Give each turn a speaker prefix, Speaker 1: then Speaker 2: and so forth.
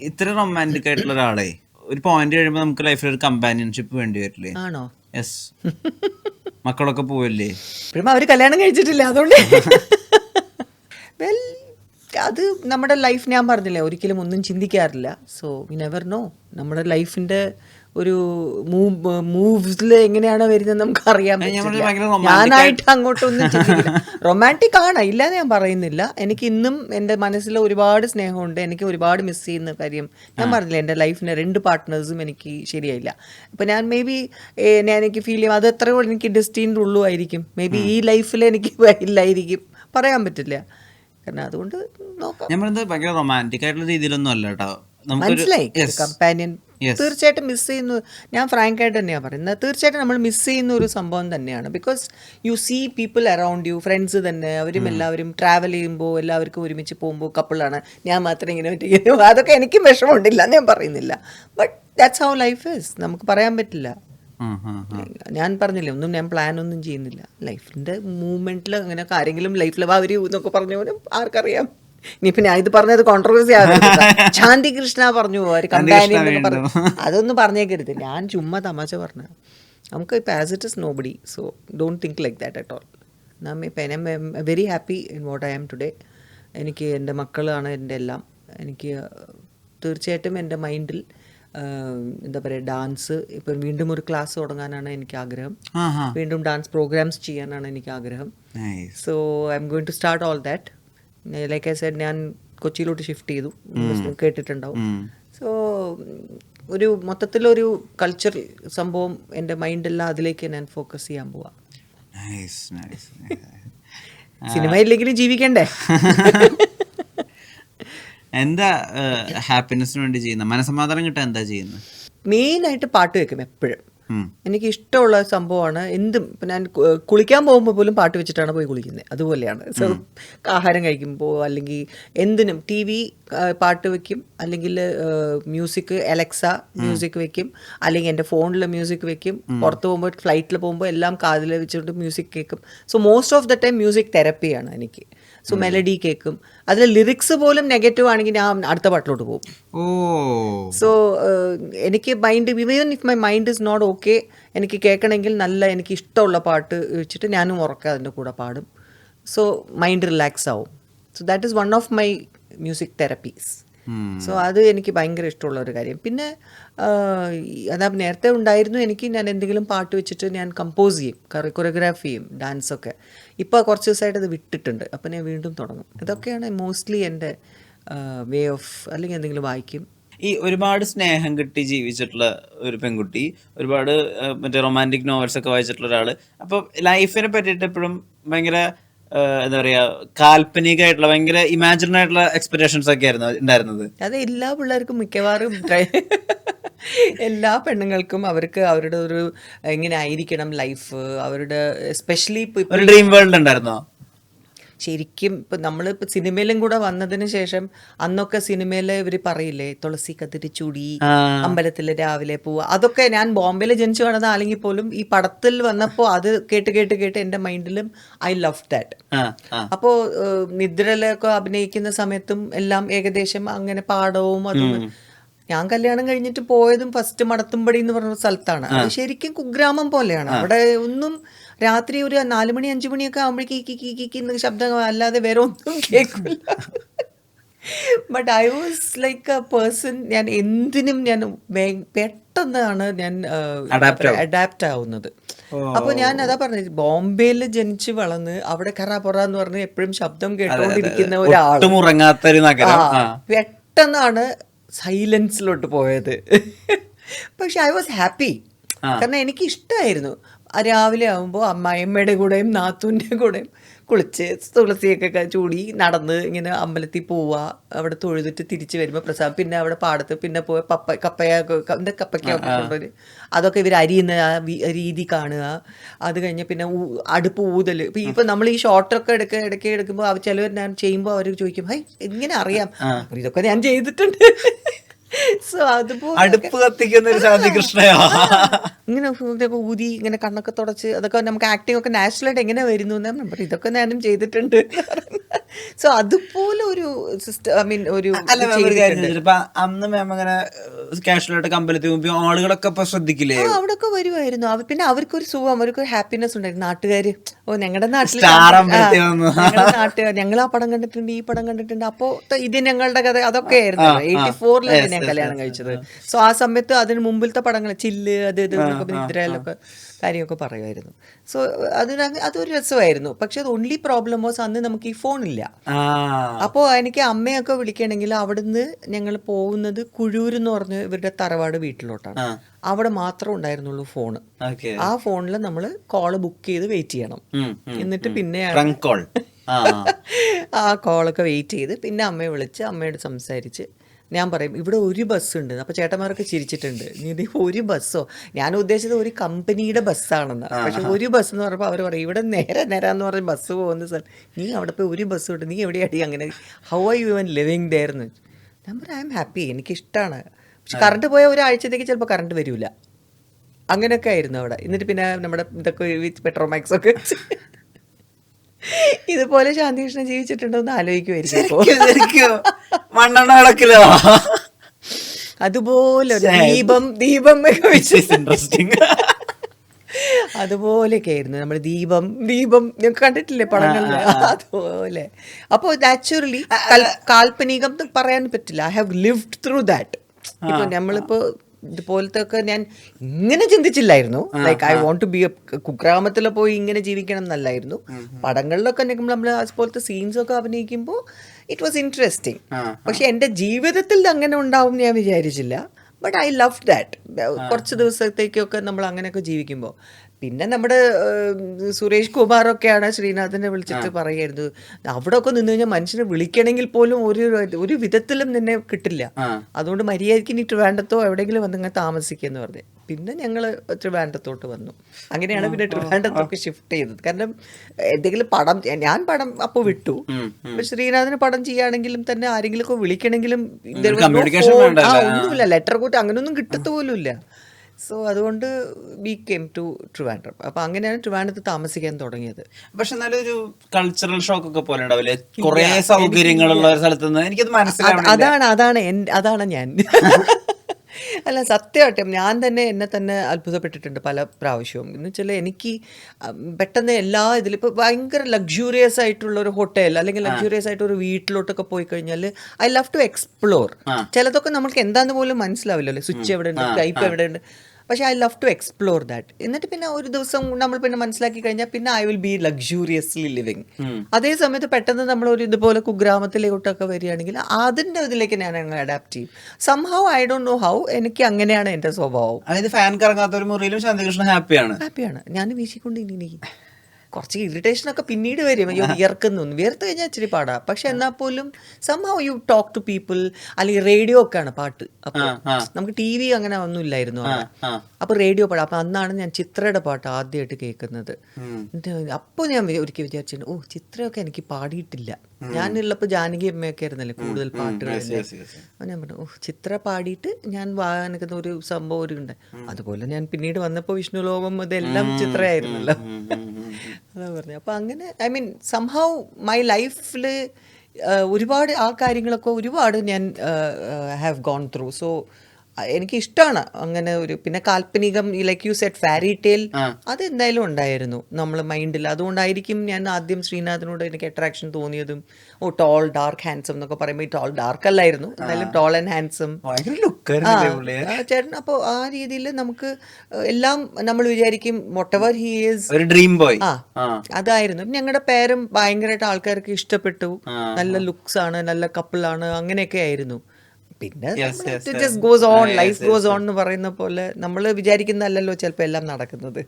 Speaker 1: ഇത്ര റൊമാന്റിക് ആയിട്ടുള്ള ഒരാളെ ഒരു പോയിന്റ് കഴിയുമ്പോൾ നമുക്ക് ലൈഫിൽ ഒരു കമ്പാനിയൻഷിപ്പ് വേണ്ടി വരില്ലേ?
Speaker 2: ആണോ?
Speaker 1: യെസ് മക്കളൊക്കെ പോവല്ലേ?
Speaker 2: ഇപ്പോഴും അവർ കല്യാണം കഴിച്ചിട്ടില്ല അതുകൊണ്ട്. വെൽ അത് നമ്മുടെ ലൈഫ് ഞാൻ പറഞ്ഞില്ലേ ഒരിക്കലും ഒന്നും ചിന്തിക്കാറില്ല. സോ വി നെവർ നോ നമ്മുടെ ലൈഫിന്റെ ഒരു മൂവ് മൂവ്സിൽ എങ്ങനെയാണ് വരുന്നത് നമുക്ക് അറിയാൻ പറ്റില്ല. ഞാനായിട്ട് അങ്ങോട്ടൊന്നും റൊമാന്റിക് ആണ് ഇല്ലാന്ന് ഞാൻ പറയുന്നില്ല. എനിക്ക് ഇന്നും എന്റെ മനസ്സിൽ ഒരുപാട് സ്നേഹമുണ്ട്. എനിക്ക് ഒരുപാട് മിസ് ചെയ്യുന്ന കാര്യം ഞാൻ പറഞ്ഞില്ല എന്റെ ലൈഫിന്റെ രണ്ട് പാർട്ട്നേഴ്സും എനിക്ക് ശരിയായില്ല. അപ്പം ഞാൻ മേ ബി ഞാൻ എനിക്ക് ഫീൽ ചെയ്യും അത് എത്രയോ എനിക്ക് ഡെസ്റ്റിന്റെ ഉള്ളൂ ആയിരിക്കും. മേ ബി ഈ ലൈഫിൽ എനിക്ക് ഇല്ലായിരിക്കും. പറയാൻ പറ്റില്ല. കാരണം അതുകൊണ്ട് നോക്കാം.
Speaker 1: പറയുന്നത് ഭയങ്കര റൊമാന്റിക് ആയിട്ടുള്ള രീതിയിലൊന്നും അല്ല കേട്ടോ.
Speaker 2: മനസ്സിലായി. കമ്പാനിയൻ തീർച്ചയായിട്ടും മിസ് ചെയ്യുന്നു. ഞാൻ ഫ്രാങ്ക് ആയിട്ട് തന്നെയാണ് പറയുന്നത് തീർച്ചയായിട്ടും നമ്മൾ മിസ് ചെയ്യുന്ന ഒരു സംഭവം തന്നെയാണ്. Because you see people around you friends തന്നെ അവരും എല്ലാവരും ട്രാവൽ ചെയ്യുമ്പോൾ എല്ലാവർക്കും ഒരുമിച്ച് പോകുമ്പോൾ കപ്പിളാണ് ഞാൻ മാത്രം ഇങ്ങനെ പറ്റിക്കുന്നു അതൊക്കെ എനിക്കും വിഷമമുണ്ടില്ല ഞാൻ പറയുന്നില്ല. But that's how life is നമുക്ക് പറയാൻ പറ്റില്ല. ഞാൻ പറഞ്ഞില്ലേ ഒന്നും ഞാൻ പ്ലാൻ ഒന്നും ചെയ്യുന്നില്ല. ലൈഫിന്റെ മൂവ്മെന്റിൽ അങ്ങനെ ആരെങ്കിലും ലൈഫിൽ അവർ എന്നൊക്കെ പറഞ്ഞു പോലും ആർക്കറിയാം. ഇനിയിപ്പോ പിന്നെ ഇത് പറഞ്ഞത് കോൺട്രവേഴ്സി ആവുന്നത് ശാന്തി കൃഷ്ണ പറഞ്ഞു ഒരു കമ്പാനിയൻ പറഞ്ഞു അതൊന്നും പറഞ്ഞേക്കരുത്. ഞാൻ ചുമ്മാ തമാശ പറഞ്ഞു. നമുക്ക് ഇപ്പം as it is nobody so don't think like that at all നാം ഇപ്പം I'm very happy in what I am today എനിക്ക് എന്റെ മക്കളാണ് എന്റെ എല്ലാം. എനിക്ക് തീർച്ചയായിട്ടും എന്റെ മൈൻഡിൽ എന്താ പറയുക ഡാൻസ് ഇപ്പം വീണ്ടും ഒരു ക്ലാസ് തുടങ്ങാനാണ് എനിക്ക് ആഗ്രഹം. വീണ്ടും ഡാൻസ് പ്രോഗ്രാംസ് ചെയ്യാനാണ് എനിക്ക് ആഗ്രഹം. So I'm going to start all that like I said ഞാൻ കൊച്ചിയിലോട്ട് ഷിഫ്റ്റ് ചെയ്തു. കേട്ടിട്ടുണ്ടാവും. സോ ഒരു മൊത്തത്തിലൊരു കൾച്ചർ സംഭവം എന്റെ മൈൻഡെല്ലാം അതിലേക്ക് ഞാൻ ഫോക്കസ് ചെയ്യാൻ പോവാം. സിനിമ ഇല്ലെങ്കിലും ജീവിക്കണ്ടേ?
Speaker 1: എന്താ ഹാപ്പിനെസ്സിന് വേണ്ടി ചെയ്യുന്നത് മനസമാധാനം കിട്ടാൻ എന്താ ചെയ്യുന്നത്
Speaker 2: മെയിനായിട്ട് പാട്ട് വെക്കും എപ്പോഴും. എനിക്ക് ഇഷ്ടമുള്ള സംഭവമാണ്. എന്തും ഇപ്പം ഞാൻ കുളിക്കാൻ പോകുമ്പോൾ പോലും പാട്ട് വെച്ചിട്ടാണ് പോയി കുളിക്കുന്നത് അതുപോലെയാണ്. സോ ആഹാരം കഴിക്കുമ്പോൾ അല്ലെങ്കിൽ എന്തിനും ടി വി പാട്ട് വെക്കും. അല്ലെങ്കിൽ മ്യൂസിക് അലക്സ മ്യൂസിക് വെക്കും. അല്ലെങ്കിൽ എന്റെ ഫോണിൽ മ്യൂസിക് വെക്കും. പുറത്ത് പോകുമ്പോൾ ഫ്ലൈറ്റിൽ പോകുമ്പോൾ എല്ലാം കാതിൽ വെച്ചുകൊണ്ട് മ്യൂസിക് കേൾക്കും. So most of the time music തെറപ്പിയാണ് എനിക്ക്. സോ മെലഡി കേൾക്കും അതിൽ ലിറിക്സ് പോലും നെഗറ്റീവ് ആണെങ്കിൽ ഞാൻ അടുത്ത പാട്ടിലോട്ട് പോകും. സോ എനിക്ക് mind even if my mind is not okay എനിക്ക് കേൾക്കണമെങ്കിൽ നല്ല എനിക്ക് ഇഷ്ടമുള്ള പാട്ട് വെച്ചിട്ട് ഞാനും ഉറക്കെ അതിന്റെ കൂടെ പാടും. സോ മൈൻഡ് റിലാക്സ് ആവും. So that is one of my music therapies. So അത് എനിക്ക് ഭയങ്കര ഇഷ്ടമുള്ള ഒരു കാര്യം. പിന്നെ അതാ നേരത്തെ ഉണ്ടായിരുന്നു എനിക്ക് ഞാൻ എന്തെങ്കിലും പാട്ട് വെച്ചിട്ട് ഞാൻ കമ്പോസ് ചെയ്യും കൊറിയോഗ്രാഫി ചെയ്യും ഡാൻസൊക്കെ ഇപ്പോൾ കുറച്ച് ദിവസമായിട്ട് അത് വിട്ടിട്ടുണ്ട്. അപ്പം ഞാൻ വീണ്ടും തുടങ്ങും. ഇതൊക്കെയാണ് മോസ്റ്റ്ലി എന്റെ വേ ഓഫ് അല്ലെങ്കിൽ എന്തെങ്കിലും വായിക്കും.
Speaker 1: ഈ ഒരുപാട് സ്നേഹം കിട്ടി ജീവിച്ചിട്ടുള്ള ഒരു പെൺകുട്ടി ഒരുപാട് മറ്റേ റൊമാന്റിക് നോവൽസ് ഒക്കെ വായിച്ചിട്ടുള്ള ഒരാൾ അപ്പോൾ ലൈഫിനെ പറ്റിയിട്ട് എപ്പോഴും ഭയങ്കര എന്താ പറയാ കാൽപ്പനികമായിട്ടുള്ള ഭയങ്കര ഇമാജിനറി ആയിട്ടുള്ള എക്സ്പെക്ടേഷൻസ് ഒക്കെ ആയിരുന്നു ഉണ്ടായിരുന്നത്.
Speaker 2: അത് എല്ലാ പിള്ളേർക്കും മിക്കവാറും എല്ലാ പെണ്ണുങ്ങൾക്കും അവർക്ക് അവരുടെ ഒരു എങ്ങനെ ആയിരിക്കണം ലൈഫ് അവരുടെ സ്പെഷ്യലി
Speaker 1: ഒരു ഡ്രീം വേൾഡ് ഉണ്ടായിരുന്നോ?
Speaker 2: ശരിക്കും ഇപ്പം നമ്മൾ ഇപ്പം സിനിമയിലും കൂടെ വന്നതിന് ശേഷം അന്നൊക്കെ സിനിമയിലെ ഇവർ പറയില്ലേ തുളസി കത്തിരി ചുടി അമ്പലത്തിൽ രാവിലെ പോവുക അതൊക്കെ ഞാൻ ബോംബെയിൽ ജനിച്ചു കാണുന്ന അല്ലെങ്കിൽ പോലും ഈ പടത്തിൽ വന്നപ്പോൾ അത് കേട്ട് കേട്ട് കേട്ട് എന്റെ മൈൻഡിലും ഐ ലവ് ദാറ്റ്. അപ്പോൾ നിദ്രയിലൊക്കെ അഭിനയിക്കുന്ന സമയത്തും എല്ലാം ഏകദേശം അങ്ങനെ പാടവും അതും ഞാൻ കല്യാണം കഴിഞ്ഞിട്ട് പോയതും ഫസ്റ്റ് മടത്തുംപടി എന്ന് പറഞ്ഞ സ്ഥലത്താണ്. അത് ശരിക്കും കുഗ്രാമം പോലെയാണ്. അവിടെ ഒന്നും രാത്രി ഒരു നാലു മണി അഞ്ചു മണിയൊക്കെ ആകുമ്പോഴേക്ക് ശബ്ദം അല്ലാതെ വേറെ ഒന്നും കേൾക്കില്ല but I was like a person ഞാൻ എന്തിനും ഞാൻ പെട്ടെന്നാണ് ഞാൻ അഡാപ്റ്റ് ആവുന്നത്. അപ്പൊ ഞാൻ അതാ പറഞ്ഞത് ബോംബെയിൽ ജനിച്ച് വളർന്ന് അവിടെ കറ പൊറ എന്ന് പറഞ്ഞ് എപ്പോഴും ശബ്ദം കേട്ടോണ്ടിരിക്കുന്ന ഒരാൾ
Speaker 1: ഉറങ്ങാത്ത നഗരം.
Speaker 2: പെട്ടെന്നാണ് സൈലൻസിലോട്ട് പോയത്. പക്ഷെ ഐ വാസ് ഹാപ്പി കാരണം എനിക്ക് ഇഷ്ടമായിരുന്നു രാവിലെ ആകുമ്പോൾ അമ്മായിയമ്മയുടെ കൂടെയും നാത്തൂന്റെ കൂടെയും കുളിച്ച് തുളസിയൊക്കെ ചൂടി നടന്ന് ഇങ്ങനെ അമ്പലത്തിൽ പോവുക അവിടെ തൊഴുതിട്ട് തിരിച്ച് വരുമ്പോൾ പ്രസാദം പിന്നെ അവിടെ പാടത്ത് പിന്നെ പോയ പപ്പ കപ്പയൊക്കെ എന്താ കപ്പയ്ക്കൊക്കെ കൊണ്ടുവരും അതൊക്കെ ഇവർ അരിയുന്ന ആ രീതി കാണുക. അത് കഴിഞ്ഞ് പിന്നെ അടുപ്പ് ഊതൽ ഇപ്പം ഇപ്പം നമ്മൾ ഈ ഷോർട്ടൊക്കെ എടുക്ക ഇടയ്ക്ക് എടുക്കുമ്പോൾ ചിലവർ ഞാൻ ചെയ്യുമ്പോൾ അവർ ചോദിക്കും ഹൈ എങ്ങനെ അറിയാം. ഇതൊക്കെ ഞാൻ ചെയ്തിട്ടുണ്ട്. സോ അതുപോലെ
Speaker 1: അടുപ്പ് കത്തിക്കുന്ന ഒരു ശാന്തി കൃഷ്ണയോ.
Speaker 2: ഇങ്ങനെ ഇതൊക്കെ ഊതി ഇങ്ങനെ കണ്ണൊക്കെ തുടച്ച് അതൊക്കെ നമുക്ക് ആക്ടിംഗ് ഒക്കെ നാച്ചുറലായിട്ട് എങ്ങനെ വരുന്നു എന്ന് ഞാൻ പറഞ്ഞു, ഇതൊക്കെ ഞാനും ചെയ്തിട്ടുണ്ട്. സോ അതുപോലെ ഒരു സിസ്റ്റം ഐ മീൻ ഒരു
Speaker 1: ഒരു? ഇപ്പൊ അന്ന് മാം അങ്ങനെ കാഷ്വലായിട്ട് കമ്പലത്തിൽ മുമ്പ് ആളുകളൊക്കെ ഇപ്പൊ ശ്രദ്ധിക്കില്ലേ?
Speaker 2: അവിടെ ഒക്കെ വരുമായിരുന്നു പിന്നെ പിന്നെ അവർക്കൊരു സുഖം അവർക്കൊരു ഹാപ്പിനെസ് ഉണ്ടായിരുന്നു. നാട്ടുകാര് ഓ ഞങ്ങളുടെ നാട്ടിൽ. നാട്ടുകാർ ഞങ്ങൾ ആ പടം കണ്ടിട്ടുണ്ട് ഈ പടം കണ്ടിട്ടുണ്ട്. അപ്പോ ഇത് ഞങ്ങളുടെ കഥ അതൊക്കെ ആയിരുന്നു. എയ്റ്റി
Speaker 1: yes,
Speaker 2: കല്യാണം കഴിച്ചത്. സോ ആ സമയത്ത് അതിന് മുമ്പിലത്തെ പടങ്ങൾ ചില്ല് അത് ഇത് നിദ്രയിലൊക്കെ കാര്യമൊക്കെ പറയുമായിരുന്നു. സോ അതിന് അതൊരു രസമായിരുന്നു. പക്ഷെ അത് ഓൺലി പ്രോബ്ലം വാസ് അന്ന് നമുക്ക് ഈ ഫോണില്ല
Speaker 1: ഇല്ല.
Speaker 2: അപ്പോൾ എനിക്ക് അമ്മയൊക്കെ വിളിക്കണമെങ്കിൽ അവിടുന്ന് ഞങ്ങൾ പോകുന്നത് കുഴൂർ എന്ന് പറഞ്ഞ ഇവരുടെ തറവാട് വീട്ടിലോട്ടാണ്. അവിടെ മാത്രം ഉണ്ടായിരുന്നുള്ളൂ
Speaker 1: ഫോൺ
Speaker 2: ആ ഫോണിൽ നമ്മൾ കോൾ ബുക്ക് ചെയ്ത് വെയിറ്റ് ചെയ്യണം. എന്നിട്ട്
Speaker 1: പിന്നെ ആ.
Speaker 2: കോളൊക്കെ വെയിറ്റ് ചെയ്ത് പിന്നെ അമ്മയെ വിളിച്ച് അമ്മയോട് സംസാരിച്ച് ഞാൻ പറയും ഇവിടെ ഒരു ബസ് ഉണ്ട്. അപ്പോൾ ചേട്ടന്മാരൊക്കെ ചിരിച്ചിട്ടുണ്ട്. നീ ഒരു ബസ്സോ ഞാൻ ഉദ്ദേശിച്ചത് ഒരു കമ്പനിയുടെ ബസ്സാണെന്ന് പക്ഷെ ഒരു ബസ് എന്ന് പറയുമ്പോൾ അവർ പറയും ഇവിടെ നേരെ നേരെ എന്ന് പറഞ്ഞ ബസ് പോകുന്ന സ്ഥലം നീ അവിടെ പോയി ഒരു ബസ് ഉണ്ട് നീ എവിടെയാടി അങ്ങനെ? How are you even living there എന്ന്. ഞാൻ പറയും ഐ എം ഹാപ്പി എനിക്കിഷ്ടമാണ് പക്ഷെ കറണ്ട് പോയ ഒരാഴ്ചത്തേക്ക് ചിലപ്പോൾ കറണ്ട് വരില്ല അങ്ങനെയൊക്കെ ആയിരുന്നു അവിടെ. എന്നിട്ട് പിന്നെ നമ്മുടെ ഇതൊക്കെ വിത്ത് പെട്രോമാക്സ് ഒക്കെ ഇതുപോലെ ശാന്തികൃഷ്ണൻ ജീവിച്ചിട്ടുണ്ടോ എന്ന് ആലോചിക്കുമായിരിക്കും
Speaker 1: മണ്ണെണ്ണ
Speaker 2: അതുപോലെ ദീപം ദീപം
Speaker 1: ഇൻട്രസ്റ്റിംഗ്
Speaker 2: അതുപോലെയൊക്കെ ആയിരുന്നു. നമ്മൾ ദീപം ദീപം ഞാൻ കണ്ടിട്ടില്ലേ പടങ്ങളിൽ? അതുപോലെ. അപ്പോൾ നാച്ചുറലി കാൽപ്പനികം പറയാൻ പറ്റില്ല. I have lived through that ഇപ്പൊ നമ്മളിപ്പോ ഇതുപോലത്തെ ഒക്കെ ഞാൻ ഇങ്ങനെ ചിന്തിച്ചില്ലായിരുന്നു. Like I want to be കുഗ്രാമത്തിൽ പോയി ഇങ്ങനെ ജീവിക്കണം എന്നല്ലായിരുന്നു. പടങ്ങളിലൊക്കെ നമ്മൾ അതുപോലത്തെ സീൻസ് ഒക്കെ അഭിനയിക്കുമ്പോൾ ഇറ്റ് വാസ് ഇൻട്രസ്റ്റിംഗ് പക്ഷെ എന്റെ ജീവിതത്തിൽ അങ്ങനെ ഉണ്ടാവും ഞാൻ വിചാരിച്ചില്ല. ബട്ട് ഐ ലവ് ദാറ്റ് കുറച്ച് ദിവസത്തേക്കൊക്കെ നമ്മൾ അങ്ങനെയൊക്കെ ജീവിക്കുമ്പോൾ പിന്നെ നമ്മുടെ സുരേഷ് കുമാറൊക്കെയാണ് ശ്രീനാഥിനെ വിളിച്ചിട്ട് പറയായിരുന്നു അവിടെ ഒക്കെ നിന്ന് കഴിഞ്ഞാൽ മനുഷ്യനെ വിളിക്കണമെങ്കിൽ പോലും ഒരു ഒരു വിധത്തിലും നിന്നെ കിട്ടില്ല. അതുകൊണ്ട് മര്യാദയ്ക്ക് ഇനി ട്രിവാൻഡത്തോ എവിടെയെങ്കിലും വന്ന് ഇങ്ങനെ താമസിക്കുക പറഞ്ഞു. പിന്നെ ഞങ്ങൾ ട്രിവാൻഡത്തോട്ട് വന്നു. അങ്ങനെയാണ് പിന്നെ ട്രിവാൻഡത്തൊക്കെ ഷിഫ്റ്റ് ചെയ്തത് കാരണം എന്തെങ്കിലും പടം ഞാൻ പടം അപ്പോൾ വിട്ടു. ശ്രീനാഥിന് പടം ചെയ്യുകയാണെങ്കിലും തന്നെ ആരെങ്കിലും ഒക്കെ വിളിക്കണമെങ്കിലും ഒന്നുമില്ല. ലെറ്റർ കൂട്ടി അങ്ങനെയൊന്നും കിട്ടത്ത് പോലും ഇല്ല സോ അതുകൊണ്ട് വി കെയിം ടു ട്രിവാൻഡ്രം അപ്പൊ അങ്ങനെയാണ് ട്രിവാൻഡ്രത്ത് താമസിക്കാൻ തുടങ്ങിയത്.
Speaker 1: പക്ഷെ നല്ലൊരു കൾച്ചറൽ ഷോക്ക് ഒക്കെ പോലെ ഉണ്ടാവില്ലേ? കുറെ സൗകര്യങ്ങളുള്ള ഒരു സ്ഥലത്ത് നിന്ന് എനിക്കത്
Speaker 2: മനസ്സിലാവും
Speaker 1: മനസ്സിലാവണം
Speaker 2: അതാണ് അതാണ് അതാണ് ഞാൻ. അല്ല സത്യമായിട്ടും ഞാൻ തന്നെ എന്നെ തന്നെ അത്ഭുതപ്പെട്ടിട്ടുണ്ട് പല പ്രാവശ്യവും. എന്ന് വെച്ചാൽ എനിക്ക് പെട്ടെന്ന് എല്ലാ ഇതിലും ഇപ്പോൾ ഭയങ്കര ലക്ഷൂറിയസ് ആയിട്ടുള്ള ഒരു ഹോട്ടൽ അല്ലെങ്കിൽ ലക്ഷൂറിയസ് ആയിട്ട് ഒരു വീട്ടിലോട്ടൊക്കെ പോയി കഴിഞ്ഞാൽ ഐ ലവ് ടു എക്സ്പ്ലോർ ചിലതൊക്കെ നമുക്ക് എന്താന്ന് പോലും മനസ്സിലാവില്ലല്ലോ. സ്വിച്ച് എവിടെ ഉണ്ട്? ടൈപ്പ് എവിടെ ഉണ്ട്? പക്ഷേ I love to explore that എന്നിട്ട് പിന്നെ ഒരു ദിവസം നമ്മൾ പിന്നെ മനസ്സിലാക്കി കഴിഞ്ഞാൽ പിന്നെ I will be luxuriously living അതേ സമയത്ത് പെട്ടെന്ന് നമ്മൾ ഒരു ഇതുപോലെ കുഗ്രാമത്തിലോട്ടൊക്കെ വരികയാണെങ്കിൽ അതിന്റെ ഇതിലേക്ക് ഞാൻ അങ്ങ് അഡാപ്റ്റ് ചെയ്യും. Somehow I don't know how എനിക്ക് അങ്ങനെയാണ് എന്റെ സ്വഭാവം.
Speaker 1: അതായത് ഫാൻ കറങ്ങാത്ത ഒരു മുറിയിലും ശാന്തികൃഷ്ണൻ ഹാപ്പിയാണ്
Speaker 2: ഹാപ്പിയാണ് ഞാൻ വീശിക്കൊണ്ട് ഇനി കുറച്ച് ഇറിറ്റേഷൻ ഒക്കെ പിന്നീട് വരും. അയ്യോ വിയർക്കുന്നു. വിയർത്ത് കഴിഞ്ഞാൽ ഇച്ചിരി പാടാ. പക്ഷെ എന്നാൽ പോലും somehow you talk to people അല്ലെങ്കിൽ റേഡിയോ ഒക്കെയാണ് പാട്ട്. അപ്പോൾ നമുക്ക് ടി വി അങ്ങനെ ഒന്നും ഇല്ലായിരുന്നു. അപ്പൊ റേഡിയോ പാടാം. അപ്പൊ അന്നാണ് ഞാൻ ചിത്രയുടെ പാട്ട് ആദ്യമായിട്ട് കേൾക്കുന്നത്. അപ്പൊ അപ്പോൾ ഞാൻ ഒരിക്കൽ വിചാരിച്ചിട്ടുണ്ട് ഓ ചിത്രയൊക്കെ എനിക്ക് പാടിയിട്ടില്ല. ഞാനുള്ളപ്പോൾ ജാനകി അമ്മയൊക്കെ ആയിരുന്നല്ലേ കൂടുതൽ പാട്ടുകൾ
Speaker 1: yes.
Speaker 2: ഞാൻ പറഞ്ഞു ഓ ചിത്ര പാടിയിട്ട് ഞാൻ വാങ്ങിക്കുന്ന ഒരു സംഭവം ഒരു ഉണ്ട്. അതുപോലെ ഞാൻ പിന്നീട് വന്നപ്പോൾ വിഷ്ണു ലോകം ഇതെല്ലാം ചിത്രയായിരുന്നല്ലോ. അതാ പറഞ്ഞത് അപ്പോൾ അങ്ങനെ ഐ മീൻ സംഹൗ മൈ ലൈഫിൽ ഒരുപാട് ആ കാര്യങ്ങളൊക്കെ ഒരുപാട് ഞാൻ ഹാവ് ഗോൺ ത്രൂ സോ എനിക്ക് ഇഷ്ടമാണ് അങ്ങനെ ഒരു പിന്നെ കാൽപ്പനികം like you set fairy tale അതെന്തായാലും ഉണ്ടായിരുന്നു. നമ്മൾ മൈൻഡിൽ അതുകൊണ്ടായിരിക്കും ഞാൻ ആദ്യം ശ്രീനാഥിനോട് എനിക്ക് അട്രാക്ഷൻ തോന്നിയതും ഓ ടോൾ ഡാർക്ക് ഹാൻസം എന്നൊക്കെ പറയുമ്പോൾ ടോൾ ഡാർക്ക് അല്ലായിരുന്നു. എന്തായാലും ടോൾ ആൻഡ് ഹാൻസം ചേട്ടൻ അപ്പോൾ ആ രീതിയിൽ നമുക്ക് എല്ലാം നമ്മൾ വിചാരിക്കും വോട്ടെവർ ഹി ഈസ്
Speaker 1: ഒരു ഡ്രീം ബോയ്
Speaker 2: ആ. അതായിരുന്നു. ഞങ്ങളുടെ പേരും ഭയങ്കരമായിട്ട് ആൾക്കാർക്ക് ഇഷ്ടപ്പെട്ടു. നല്ല ലുക്സ് ആണ് നല്ല കപ്പിളാണ് അങ്ങനെയൊക്കെ ആയിരുന്നു. പിന്നെ. Just goes on life goes on എന്ന് പറയുന്ന പോലെ നമ്മൾ വിചാരിക്കുന്നതല്ലല്ലോ ചിലപ്പോൾ എല്ലാം നടക്കുന്നത്.